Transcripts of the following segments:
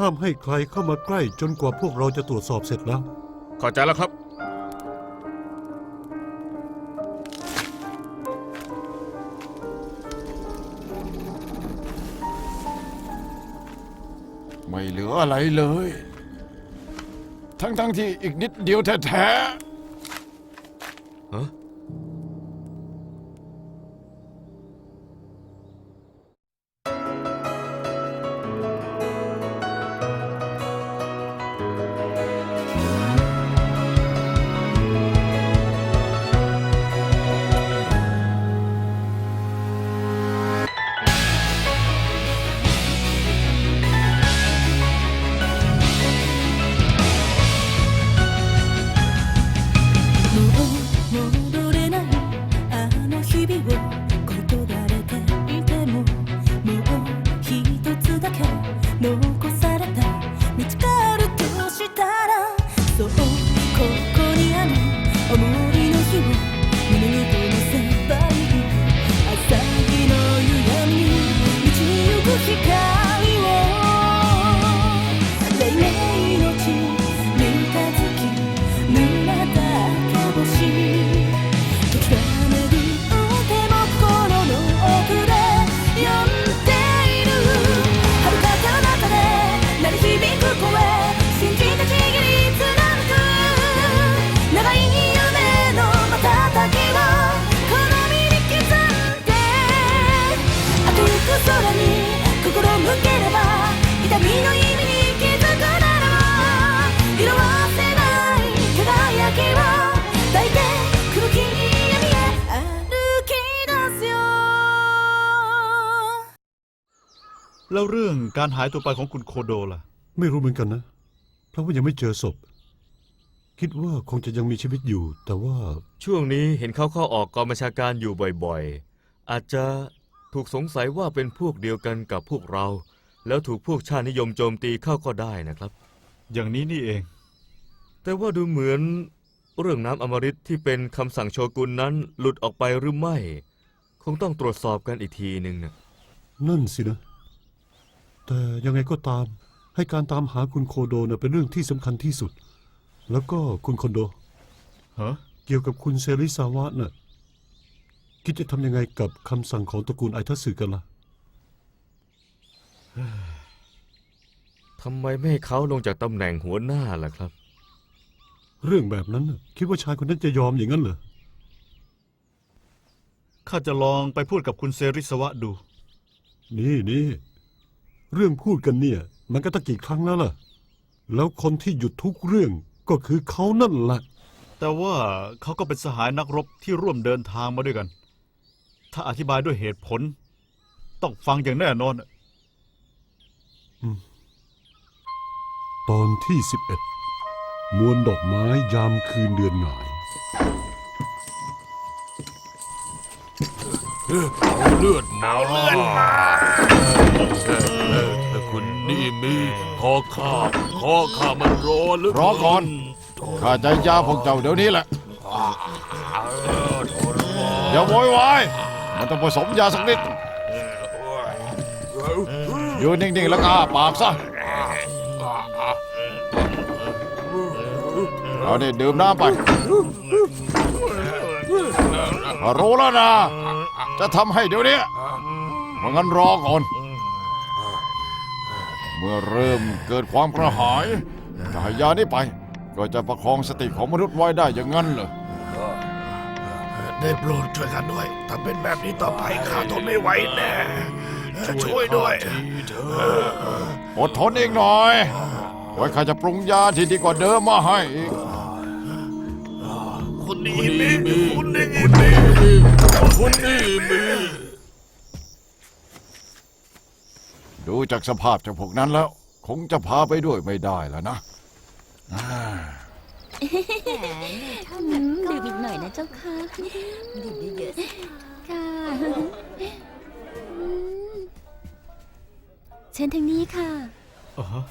ห้ามให้ใครเข้ามาใกล้จนกว่าพวกเราจะตรวจสอบเสร็จแล้ว เข้าใจแล้วครับ ไม่เหลืออะไรเลย ทั้งๆที่อีกนิดเดียวแท้ฮ แล้วเรื่องการหายตัวไปของคุณโคโดล่ะ ไม่รู้เหมือนกันนะ เพราะว่ายังไม่เจอศพ คิดว่าคงจะยังมีชีวิตอยู่ แต่ว่าช่วงนี้เห็นเขาเข้าออกกองบัญชาการอยู่บ่อยๆ อาจจะถูกสงสัยว่าเป็นพวกเดียวกันกับพวกเรา แล้วถูกพวกชาตินิยมโจมตีเข้าก็ได้นะครับ อย่างนี้นี่เอง แต่ว่าดูเหมือนเรื่องน้ำอมฤตที่เป็นคำสั่งโชกุนนั้นหลุดออกไปหรือไม่ คงต้องตรวจสอบกันอีกทีหนึ่งนะ นั่นสินะ แต่ยังไงก็ตาม ให้การตามหาคุณโคโดนะเป็นเรื่องที่สำคัญที่สุด แล้วก็คุณโคโด ฮะ เกี่ยวกับคุณเซริซาวะน่ะคิดจะทำยังไงกับคำสั่งของตระกูลไอทัสึกันล่ะ ทำไมไม่ให้เขาลงจากตำแหน่งหัวหน้าล่ะครับ เรื่องแบบนั้นน่ะคิดว่าชายคนนั้นจะยอมอย่างนั้นเหรอ ข้าจะลองไปพูดกับคุณเซริสวะดู นี่นี่ เรื่องพูดกันเนี่ย มันก็ตั้งกี่ครั้งแล้วล่ะ แล้วคนที่หยุดทุกเรื่องก็คือเขานั่นแหละ แต่ว่าเขาก็เป็นสหายนักรบที่ร่วมเดินทางมาด้วยกัน ถ้าอธิบายด้วยเหตุผล ต้องฟังอย่างแน่นอน ตอนที่ 11 มวลดอกไม้ยามคืนเดือนหงายเลือดมาเลือดมา คุณนี่มีขอข้าขอข้ามันรอหรือๆรอก่อนข้าจะยาพวกเจ้าเดี๋ยวนี้แหละอย่าโวยวายมันต้องผสมยาสักนิดอยู่นิ่งๆแล้วก็อ้าปากซะเอาเนี่ดื่มน้ำไปรู้แล้วนะ จะทำให้เดี๋ยวนี้เพราะงั้นรอก่อน เมื่อเริ่มเกิดความกระหายถ้าให้ยานี้ไป ก็จะประคองสติของมนุษย์ไว้ได้อย่างนั้นเหรอได้โปรดช่วยกันด้วย ถ้าเป็นแบบนี้ต่อไปข้าทนไม่ไหวแน่ ช่วยด้วยอดทนอีกหน่อย ไว้ข้าจะปรุงยาที่ดีกว่าเดิมมาให้อีกคุณนี่มีคุณนี่มีคุณนี่มี ดูจากสภาพเจ้าพวกนั้นแล้ว คงจะพาไปด้วยไม่ได้แล้วนะอืมดื่มอีกหน่อยนะเจ้าค่ะดื่มเยอะๆค่ะอืมเชิญทางนี้ค่ะอ่าฮะ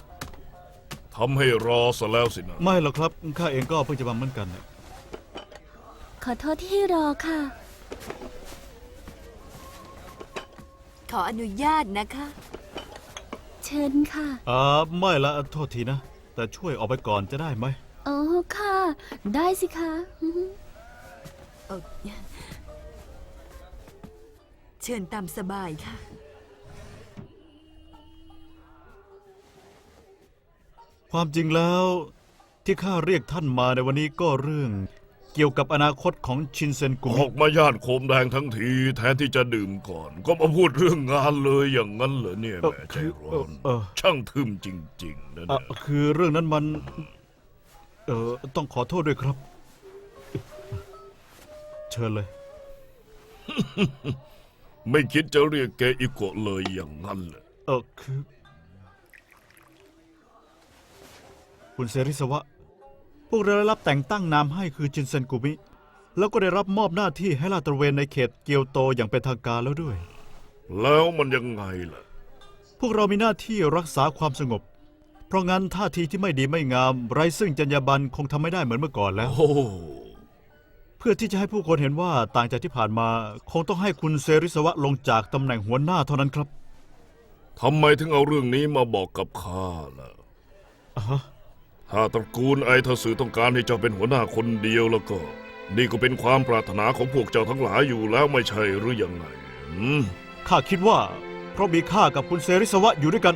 ทำให้รอซะแล้วสินะ ไม่หรอกครับ ข้าเองก็เพิ่งจะมาเหมือนกันน่ะขอโทษที่ให้รอค่ะ ขออนุญาตนะคะ เชเชิญค่ะ อ่าไม่ละโทษทีนะ แต่ช่วยออกไปก่อนจะได้ไหม อ๋อค่ะ ได้สิคะอือฮึเอ่อเชิญตามสบายค่ะ ความจริงแล้วที่ข้าเรียกท่านมาในวันนี้ก็เรื่อง เกี่ยวกับอนาคตของชินเซนกุอมิอกมาย่านโคมแดงทั้งที แทนที่จะดื่มก่อน ก็มาพูดเรื่องงานเลยอย่างนั้นเหรอเนี่ยเอ่อแหม่ใจคือร้เอ่ออนเออช่างทึมจริง ๆนะอะเนี่ยคือเรื่องนั้นมัน เออต้องขอโทษด้วยครับ เชิญเลย ไม่คิดจะเรียกแกอิโกะเลยอย่างนั้นเหรอเออคือ คุณเซริสวะ พวกเราได้รับแต่งตั้งนามให้คือจินเซนกุมิ แล้วก็ได้รับมอบหน้าที่ให้ลาดตระเวนในเขตเกียวโตอย่างเป็นทางการแล้วด้วย แล้วมันยังไงล่ะ พวกเรามีหน้าที่รักษาความสงบ เพราะงั้นท่าทีที่ไม่ดีไม่งาม ไร้ซึ่งจรรยาบรรณคงทำไม่ได้เหมือนเมื่อก่อนแล้ว โอ้เพื่อที่จะให้ผู้คนเห็นว่าต่างจากที่ผ่านมา คงต้องให้คุณเซริสวะลงจากตำแหน่งหัวหน้าเท่านั้นครับ ทำไมถึงเอาเรื่องนี้มาบอกกับข้าล่ะ อ่าฮะ ถ้าตระกูลไอทสือต้องการให้เจ้าเป็นหัวหน้าคนเดียวแล้วก็ นี่ก็เป็นความปรารถนาของพวกเจ้าทั้งหลายอยู่แล้วไม่ใช่หรือยังไงอืมข้าคิดว่า เพราะมีข้ากับคุณเซริสวะอยู่ด้วยกัน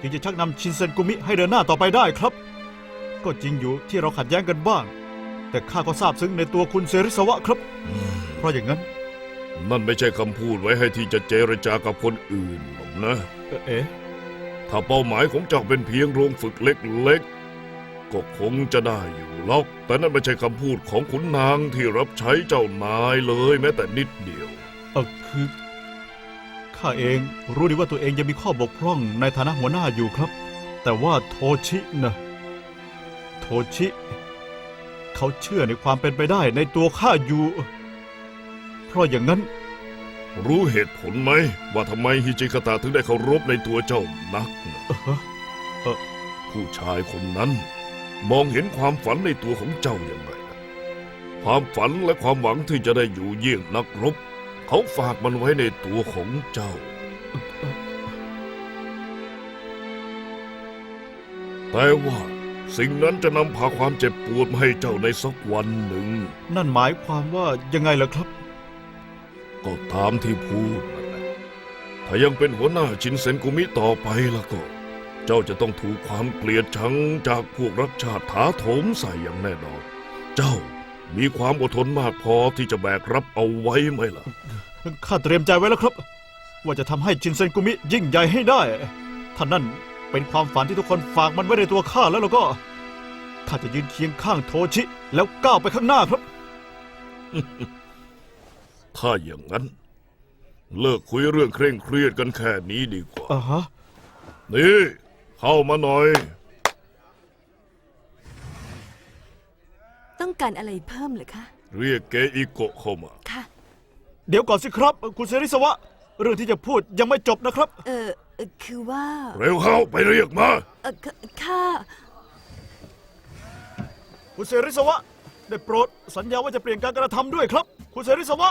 จึงจะชักนำชินเซนกุมิให้เดินหน้าต่อไปได้ครับ ก็จริงอยู่ที่เราขัดแย้งกันบ้าง แต่ข้าก็ทราบซึ้งในตัวคุณเซริสวะครับ เพราะอย่างนั้น นั่นไม่ใช่คำพูดไว้ให้ที่จะเจรจากับคนอื่นหรอกนะ เอ่อเอ๊ะ ถ้าเป้าหมายของเจ้าเป็นเพียงโรงฝึกเล็กๆ ก็คงจะได้อยู่หรอก แต่นั่นไม่ใช่คำพูดของขุนนางที่รับใช้เจ้านายเลยแม้แต่นิดเดียว เออคือข้าเองรู้ดีว่าตัวเองยังมีข้อบกพร่องในฐานะหัวหน้าอยู่ครับ แต่ว่าโทชินะโทชิ เขาเชื่อในความเป็นไปได้ในตัวข้าอยู่ เพราะอย่างนั้น รู้เหตุผลไหม ว่าทำไมฮิจิกาตะถึงได้เคารพในตัวเจ้านักนะเออเออผู้ชายคนนั้น มองเห็นความฝันในตัวของเจ้าอย่างไรนะความฝันและความหวังที่จะได้อยู่เยี่ยงนักรบ เขาฝากมันไว้ในตัวของเจ้า แต่ว่าสิ่งนั้นจะนำพาความเจ็บปวดมาให้เจ้าในสักวันหนึ่ง นั่นหมายความว่ายังไงล่ะครับ ก็ตามที่พูดนั่นแหละถ้ายังเป็นหัวหน้าชินเซนกุมิต่อไปแล้วก็ เจ้าจะต้องถูกความเกลียดชังจากพวกรักชาติถาโถมใส่อย่างแน่นอน เจ้ามีความอดทนมากพอที่จะแบกรับเอาไว้ไหมล่ะ ข้าเตรียมใจไว้แล้วครับ ว่าจะทำให้ชินเซนกุมิยิ่งใหญ่ให้ได้ ท่านนั่นเป็นความฝันที่ทุกคนฝากมันไว้ในตัวข้าแล้วแล้วก็ ข้าจะยืนเคียงข้างโทชิ แล้วก้าวไปข้างหน้าครับ ถ้าอย่างนั้น เลิกคุยเรื่องเคร่งเครียดกันแค่นี้ดีกว่าอ่าฮะ นี่ เข้ามาหน่อย ต้องการอะไรเพิ่มเหรือคะ เรียกเกอิโกะเข้ามา ค่ะ เดี๋ยวก่อนสิครับ คุณเซริสวะ เรื่องที่จะพูดยังไม่จบนะครับ เออเอ่อคือว่าเร็วเข้าไปเรียกมา เออคค่ะคุณเซริสวะ ได้โปรดสัญญาว่าจะเปลี่ยนการกระทำด้วยครับ คุณเซริสวะ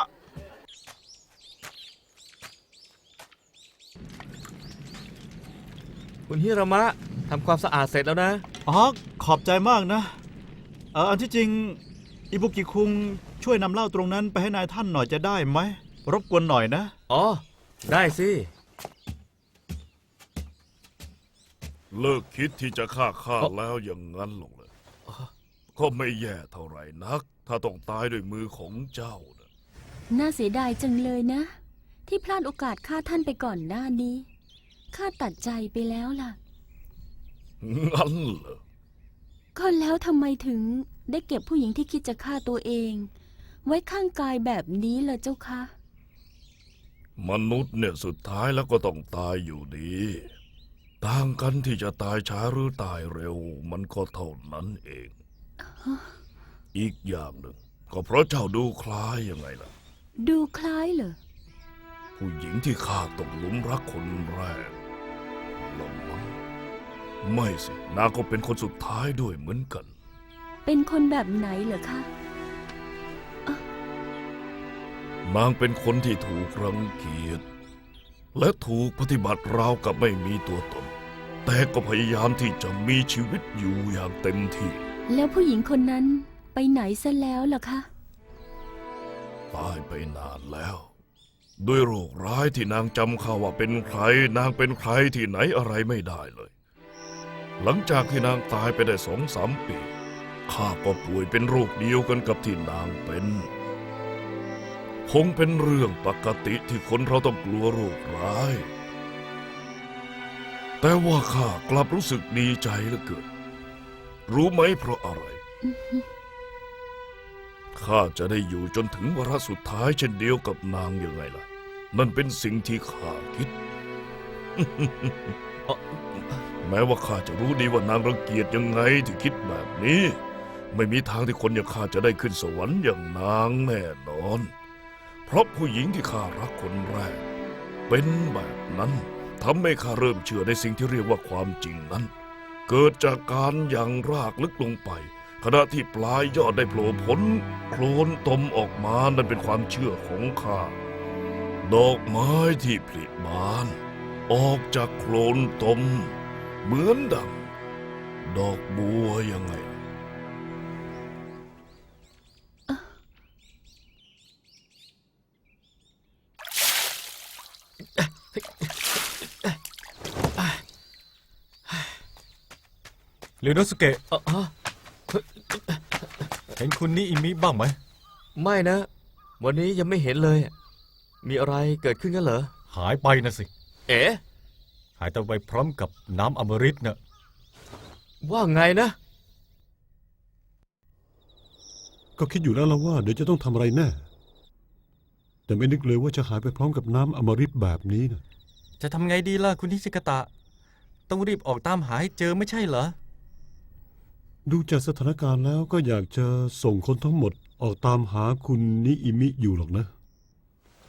คุณฮิรามะทำความสะอาดเสร็จแล้วนะ อ๋อ ขอบใจมากนะ เอออันที่จริง อิบุกิคุงช่วยนำเหล้าตรงนั้นไปให้นายท่านหน่อยจะได้ไหม รบกวนหน่อยนะ อ๋อ ได้สิ เลิกคิดที่จะฆ่าข้าแล้วอย่างนั้นหรอกเลย ก็ไม่แย่เท่าไหร่นัก ถ้าต้องตายด้วยมือของเจ้านะน่าเสียดายจังเลยนะ ที่พลาดโอกาสฆ่าท่านไปก่อนหน้านี้ ข้าตัดใจไปแล้วล่ะ งั้นเหรอ ก็แล้วทำไมถึงได้เก็บผู้หญิงที่คิดจะฆ่าตัวเอง ไว้ข้างกายแบบนี้ล่ะเจ้าคะ มนุษย์เนี่ยสุดท้ายแล้วก็ต้องตายอยู่ดี ต่างกันที่จะตายช้าหรือตายเร็ว มันก็เท่านั้นเอง อีกอย่างหนึ่ง ก็เพราะเจ้าดูคล้ายยังไงล่ะ ดูคล้ายเหรอ ผู้หญิงที่ข้าตกหลุมรักคนแรกละมั้ง ไม่สิ นางก็เป็นคนสุดท้ายด้วยเหมือนกัน เป็นคนแบบไหนเหรอคะนางเป็นคนที่ถูกรังเกียจและถูกปฏิบัติราวกับไม่มีตัวตน แต่ก็พยายามที่จะมีชีวิตอยู่อย่างเต็มที่ แล้วผู้หญิงคนนั้นไปไหนซะแล้วล่ะคะตายไปนานแล้ว ด้วยโรคร้ายที่นางจำข้าว่าเป็นใคร นางเป็นใครที่ไหนอะไรไม่ได้เลย หลังจากที่นางตายไปได้สองสามปีข้าก็ป่วยเป็นโรคเดียวกันกับที่นางเป็น คงเป็นเรื่องปกติที่คนเราต้องกลัวโรคร้าย แต่ว่าข้ากลับรู้สึกดีใจเหลือเกิน รู้ไหมเพราะอะไร ข้าจะได้อยู่จนถึงวาระสุดท้ายเช่นเดียวกับนางยังไงล่ะ นั่นเป็นสิ่งที่ข้าคิด แม้ว่าข้าจะรู้ดีว่านางรังเกียจยังไงที่คิดแบบนี้ ไม่มีทางที่คนอย่างข้าจะได้ขึ้นสวรรค์อย่างนางแน่นอน เพราะผู้หญิงที่ข้ารักคนแรก เป็นแบบนั้นทำให้ข้าเริ่มเชื่อในสิ่งที่เรียกว่าความจริงนั้น เกิดจากการยังรากลึกลงไป ขณะที่ปลายยอดได้โผล่พ้นโคลนตมออกมานั่นเป็นความเชื่อของข้าดอกไม้ที่ผลิบาน ออกจากโคลนตม เหมือนดัง ดอกบัวยังไง เรโนสุเกะเอ่อเห็นคุณนิอิมิบ้างไหม ไม่นะ วันนี้ยังไม่เห็นเลย มีอะไรเกิดขึ้นกันเหรอ หายไปนะสิ เอ๋ หายตัวไปพร้อมกับน้ำอมฤตนะว่าไงนะ ก็คิดอยู่แล้วละว่าเดี๋ยวจะต้องทำอะไรแน่ แต่ไม่นึกเลยว่าจะหายไปพร้อมกับน้ำอมฤตแบบนี้นะจะทำไงดีล่ะคุณนิชิกตะ ต้องรีบออกตามหาให้เจอไม่ใช่เหรอ ดูจากสถานการณ์แล้วก็อยากจะส่งคนทั้งหมดออกตามหาคุณนิอิมิอยู่หรอกนะ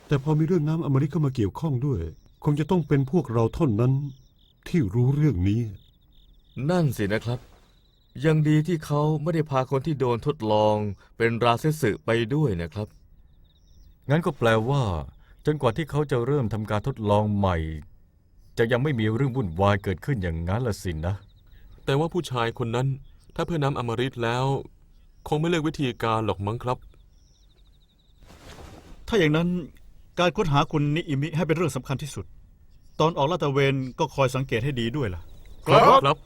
แต่พอมีเรื่องน้ำอมฤตเข้ามาเกี่ยวข้องด้วย คงจะต้องเป็นพวกเราเท่านั้นที่รู้เรื่องนี้ นั่นสินะครับ ยังดีที่เขาไม่ได้พาคนที่โดนทดลองเป็นราเซสึไปด้วยนะครับ งั้นก็แปลว่า จนกว่าที่เขาจะเริ่มทำการทดลองใหม่ จะยังไม่มีเรื่องวุ่นวายเกิดขึ้นอย่างนั้นละสินนะ แต่ว่าผู้ชายคนนั้น ถ้าเพื่อน้ำอมฤตแล้ว คงไม่เลือกวิธีการหรอกมั้งครับ ถ้าอย่างนั้นการค้นหาคุณนิอิมิให้เป็นเรื่องสำคัญที่สุด ตอนออกลาดตระเวนก็คอยสังเกตให้ดีด้วยล่ะ ครับ ครับ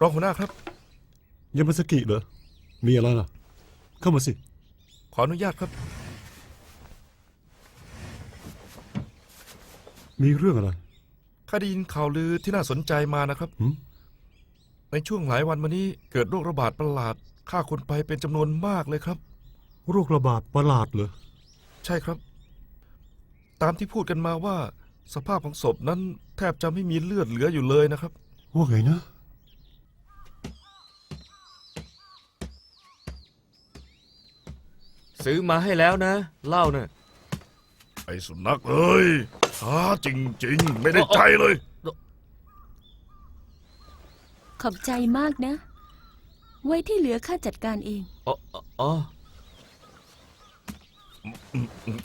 รองหัวหน้าครับ ยามาสกิเหรอ มีอะไรล่ะ เข้ามาสิ ขออนุญาตครับ มีเรื่องอะไร ข้าได้ยินข่าวลือที่น่าสนใจมานะครับ หืม ในช่วงหลายวันมานี้เกิดโรคระบาดประหลาดฆ่าคนไปเป็นจำนวนมากเลยครับ โรคระบาดประหลาดเหรอ ใช่ครับ ตามที่พูดกันมาว่า สภาพของศพนั้นแทบจะไม่มีเลือดเหลืออยู่เลยนะครับ ว่าไงนะ ซื้อมาให้แล้วนะเหล้าน่ะไอ้สุนัขเอ้ยช้าจริง ๆ ไม่ได้ใจเลย ขอบใจมากนะ ไว้ที่เหลือข้าจัดการเอง อ๋ออ๋ออ๋อ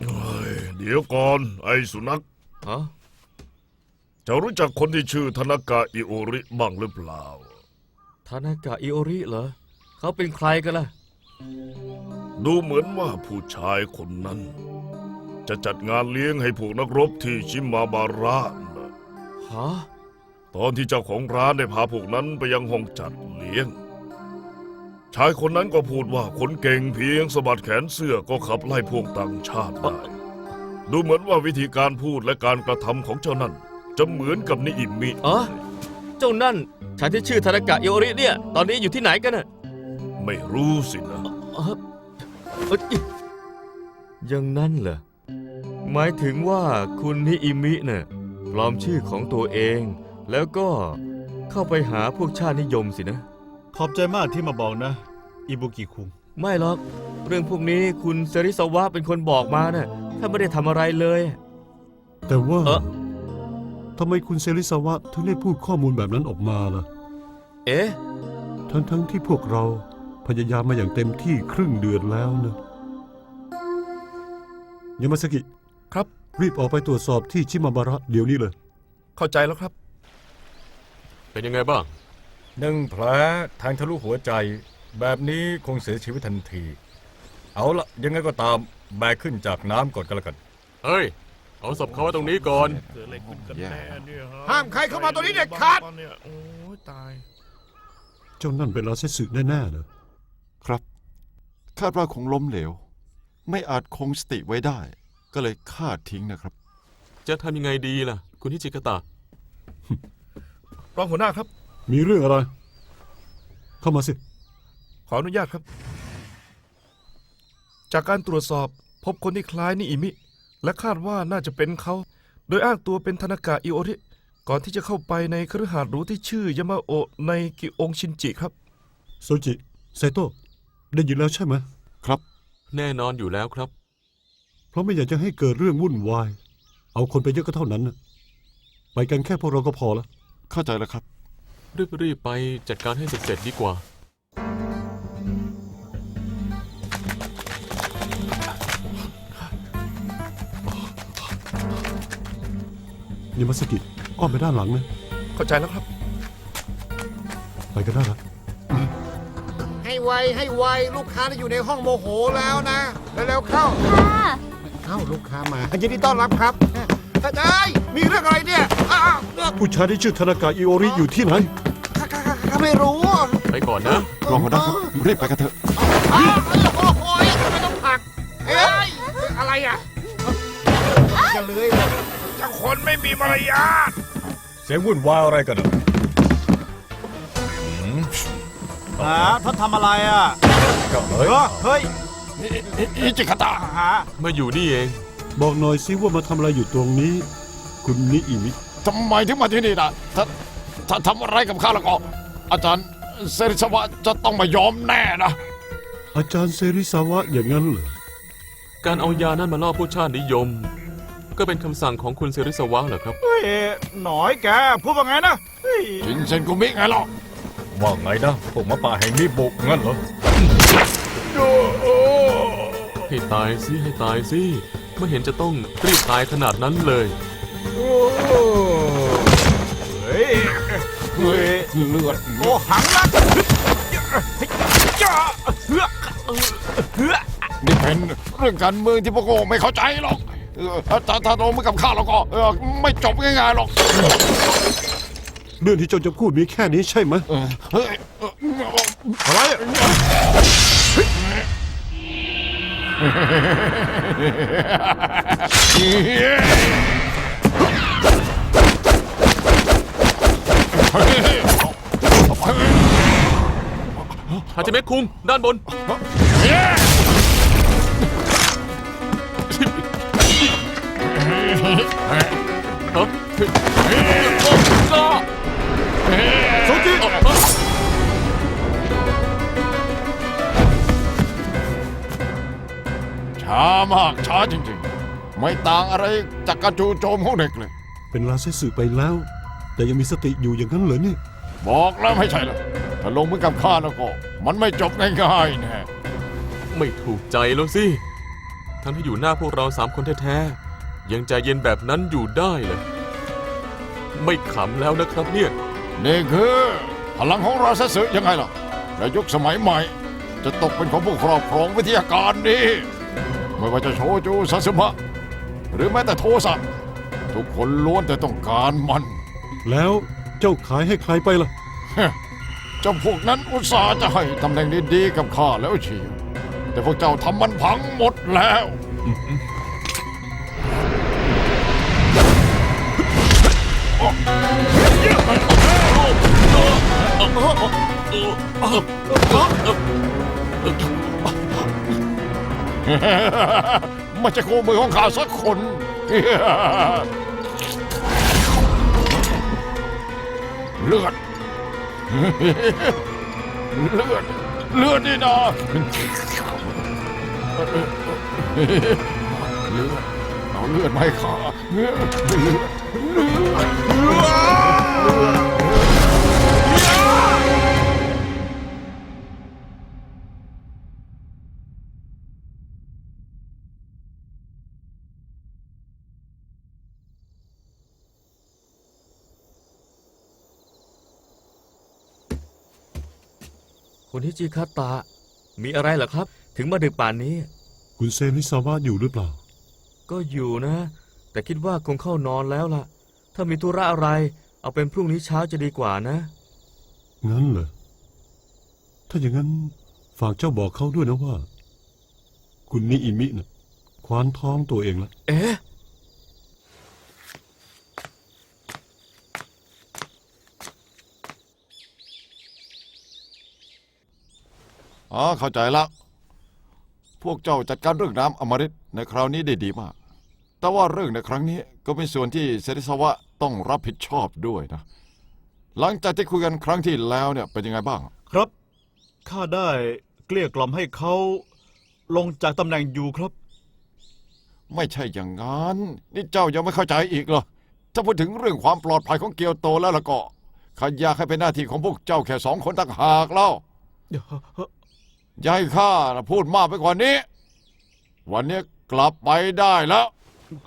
เฮ้ยเดี๋ยวก่อน ไอ้สุนัขฮะจะรู้จักคนที่ชื่อธนากะอิโอริบ้างหรือเปล่า ทานากะอิโอริเหรอ เขาเป็นใครกันล่ะ ดูเหมือนว่าผู้ชายคนนั้น จะจัดงานเลี้ยงให้พวกนักรบที่ชิมาบาระนะ ฮะ ตอนที่เจ้าของร้านได้พาพวกนั้นไปยังห้องจัดเลี้ยง ชายคนนั้นก็พูดว่าคนเก่งเพียงสะบัดแขนเสื้อก็ขับไล่พวกต่างชาติได้ ดูเหมือนว่าวิธีการพูดและการกระทำของเจ้านั่นจะเหมือนกับนิอิมิ อ๋อเจ้านั่นชายที่ชื่อทานากะอิโอริเนี่ย ตอนนี้อยู่ที่ไหนกันน่ะแไม่รู้สินะเอ้อเอ้ยอย่างนั้นเหรอ หมายถึงว่าคุณนิอิมิเนี่ยปลอมชื่อของตัวเอง แล้วก็เข้าไปหาพวกชาตินิยมสินะ ขอบใจมากที่มาบอกนะ อิบุกิคุง ไม่หรอก เรื่องพวกนี้คุณเซริสวะเป็นคนบอกมานะ่ะถ้าไม่ได้ทำอะไรเลย แต่ว่าเอ๊ะทำไมคุณเซริสวะถึงได้พูดข้อมูลแบบนั้นออกมาล่ะ เอ๊ะ ทั้งๆที่พวกเราพยายามมาอย่างเต็มที่ครึ่งเดือนแล้วนะยามาสกิครับ รีบออกไปตรวจสอบที่ชิมาบาระเดี๋ยวนี้เลย เข้าใจแล้วครับ เป็นยังไงบ้าง หนึ่งแผลแทงทะลุหัวใจ แบบนี้คงเสียชีวิตทันที เอาละยังไงก็ตามแบกขึ้นจากน้ำก่อนก็แล้วกัน เฮ้ย เอาศพเขาไว้ตรงนี้ก่อนห้ามใครเข้ามาตรงนี้เด็ดขาดเจ้านั่นเป็นลาเซสึแน่ๆเลยครับ คาดว่าคงล้มเหลว ไม่อาจคงสติไว้ได้ ก็เลยฆ่าทิ้งนะครับ จะทำยังไงดีล่ะ คุณฮิจิกะตะ รองหัวหน้าครับ มีเรื่องอะไร เข้ามาสิ ขออนุญาตครับ จากการตรวจสอบพบคนที่คล้ายนิอิมิ และคาดว่าน่าจะเป็นเขา โดยอ้างตัวเป็นธนากะอิโอริ ก่อนที่จะเข้าไปในคฤหาสน์หรูที่ชื่อยามาโอะในกิองชินจิครับ โซจิไซโตะได้ยินแล้วใช่ไหม ครับ แน่นอนอยู่แล้วครับ เพราะไม่อยากจะให้เกิดเรื่องวุ่นวาย เอาคนไปเยอะก็เท่านั้นน่ะไปกันแค่พวกเราก็พอแล้ว เข้าใจแล้วครับ รีบๆไปจัดการให้เสร็จๆดีกว่ายามาสกิอ้อมไปด้านหลังนะ เข้าใจแล้วครับ ไปกันได้ละให้ไวให้ไวลูกค้าน่ะอยู่ในห้องโมโหแล้วนะเร็วๆเข้าเอ้าลูกค้ามายินดีต้อนรับครับ เอ้ยมีเรื่องอะไรเนี่ยอ้าวเรื่องผู้ชายที่ชื่อธนากะอิโอริอยู่ที่ไหนข้าข้าข้าข้าไม่รู้อะไปก่อนนะ รองหัวหน้าครับรีบไปกันเถอะ อ้าวโอ้โหไม่ต้องผลักเอ้ยอะไรอะจะเลื้อยเลยเจ้าคนไม่มีมารยาทเสียงวุ่นวายอะไรกันอะอ่าท่านทำอะไรอะก็เฮ้ยเฮ้ยอิจิคาตะหามาอยู่นี่เอง บอกหน่อยสิว่ามาทำอะไรอยู่ตรงนี้ คุณนิอิมิทำไมถึงมาที่นี่นะถ้าถ้าทำอะไรกับข้าแล้วก็ อาจารย์เซริสวะจะต้องมายอมแน่นะ อาจารย์เซริซาวะอย่างนั้นเหรอการเอายานั่นมาล่อผู้ชาตินิยม ก็เป็นคำสั่งของคุณเซริสวะเหรอครับ เฮ้ยหน่อยแกพูดว่าไงนะเฮ้ยชินเซนกุมิไงล่ะว่าไงนะพวกหมาป่าแห่งนี้บุกงั้นเหรอ ให้ตายสิให้ตายสิ ไม่เห็นจะต้องรีบตายขนาดนั้นเลยเฮ้ยเฮ้ยเลือดโอ้หังลักจ้าเฮ้อเฮ้อนี่เป็นเรื่องการเมืองที่พวกโง่ไม่เข้าใจหรอกเออถ้าถ้าลงมือกับข้าแล้วก็ไม่จบง่ายๆหรอก เรื่องที่เจ้าจะพูดมีแค่นี้ใช่ไหมอะไร ฮาจิเมะคุงด้านบนฮ ช้ามากช้าจริงๆ ไม่ต่างอะไรจากการจู่โจมของเด็กเลย เป็นลาเซสึไปแล้ว แต่ยังมีสติอยู่อย่างนั้นเหรอเนี่ยบอกแล้วไม่ใช่เหรอถ้าลงมือกับข้าแล้วก็ มันไม่จบง่ายๆแน่ไม่ถูกใจแล้วสิ ทั้งที่อยู่หน้าพวกเราสามคนแท้ๆ ยังใจเย็นแบบนั้นอยู่ได้เลย ไม่ขำแล้วนะครับเนี่ย นี่คือพลังของราชสือยังไงล่ะและยุคสมัยใหม่ จะตกเป็นของผู้ครอบครองวิทยาการนี้ ไม่ว่าจะโชจูซาสึมะ หรือแม้แต่โทสะทุกคนล้วนแต่ต้องการมัน แล้วเจ้าขายให้ใครไปล่ะ เจ้าพวกนั้นอุตส่าห์จะให้ตำแหน่งดีๆกับข้าแล้วเชียวแต่พวกเจ้าทำมันพังหมดแล้วไม่ใช่คู่มือของข้าสักคน เลือด เลือด เลือดนี่นะเลือดเอาเลือดมาให้ข้าเลือดเลือดเลือด คุณฮิจิคาตะ มีอะไรเหรอครับ ถึงมาดึกป่านนี้ คุณเซนิซาวะอยู่หรือเปล่า ก็อยู่นะ แต่คิดว่าคงเข้านอนแล้วล่ะ ถ้ามีธุระอะไร เอาเป็นพรุ่งนี้เช้าจะดีกว่านะ งั้นเหรอ ถ้าอย่างนั้นฝากเจ้าบอกเขาด้วยนะว่า คุณนิอิมินะ่ะควานท้องตัวเองละ เอ๊ะ อ๋อเข้าใจละ พวกเจ้าจัดการเรื่องน้ำอมฤตในคราวนี้ได้ดีมาก แต่ว่าเรื่องในครั้งนี้ก็เป็นส่วนที่เซริสวะต้องรับผิดชอบด้วยนะ หลังจากที่คุยกันครั้งที่แล้วเนี่ยเป็นยังไงบ้าง ครับข้าได้เกลี้ยกล่อมให้เขาลงจากตำแหน่งอยู่ครับ ไม่ใช่อย่างนั้น นี่เจ้ายังไม่เข้าใจอีกเหรอ ถ้าพูดถึงเรื่องความปลอดภัยของเกียวโตแล้วล่ะก็ข้าอยากให้เป็นหน้าที่ของพวกเจ้าแค่สองคนต่างหากเล่า อย่าให้ข้านะพูดมากไปกว่านี้ วันนี้กลับไปได้แล้ว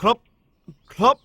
ครับ ครับ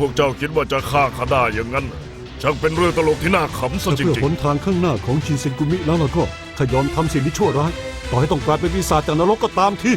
พวกเจ้าคิดว่าจะฆ่าข้าได้อย่างนั้นช่างเป็นเรื่องตลกที่น่าขำซะถ้าจเพื่อหนทางข้างหน้าของชินเซนกุมิแล้วเราก็ขยอมทำสิ่งที่ชั่วร้าย ต่อให้ต้องกลายเป็นปีศาจจากนรกก็ตามที่